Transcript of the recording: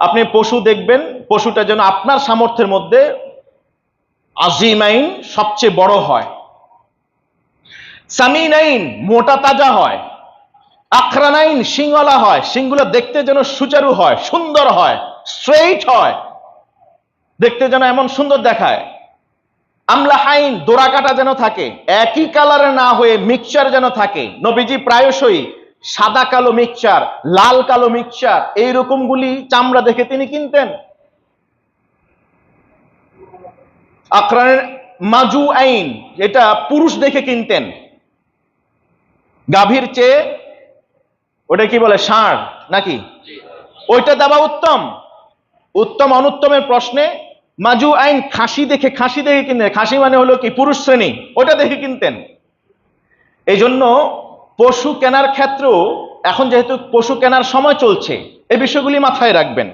আপনি পশু দেখবেন, পশুটা যেন আপনার সামর্থ্যের মধ্যে আজিমাইন সবচেয়ে বড় হয়। সামিনাইন মোটা তাজা হয়। আখরানাইন সিংওয়ালা হয়। সিংগুলো দেখতে যেন সুচারু হয়, সুন্দর হয় স্ট্রেইট হয়। দেখতে যেন এমন সুন্দর দেখায়। আমলা হাইন দোরা কাটা যেন থাকে, একই কালারে না হয়ে মিক্সচার যেন থাকে। নবীজি প্রায়শই সাদা কালো মিক্সচার লাল কালো মিক্সচার এইরকম গুলি চামড়া দেখে তিনি কিনতেন। আক্রানের মাজু আইন এটা পুরুষ দেখে কিনতেন। গাভীর চেয়ে ওটা কি বলে ষাঁড় নাকি? ওইটা দেওয়া উত্তম। উত্তম অনুত্তমের প্রশ্নে মাজু আইন খাসি দেখে খাসি দেখে কিনতেন। খাসি মানে হলো কি পুরুষ শ্রেণি ওটা দেখে কিনতেন। এই জন্য পশু কেনার ক্ষেত্রেও এখন যেহেতু পশু কেনার সময় চলছে এই বিষয়গুলি মাথায় রাখবেন।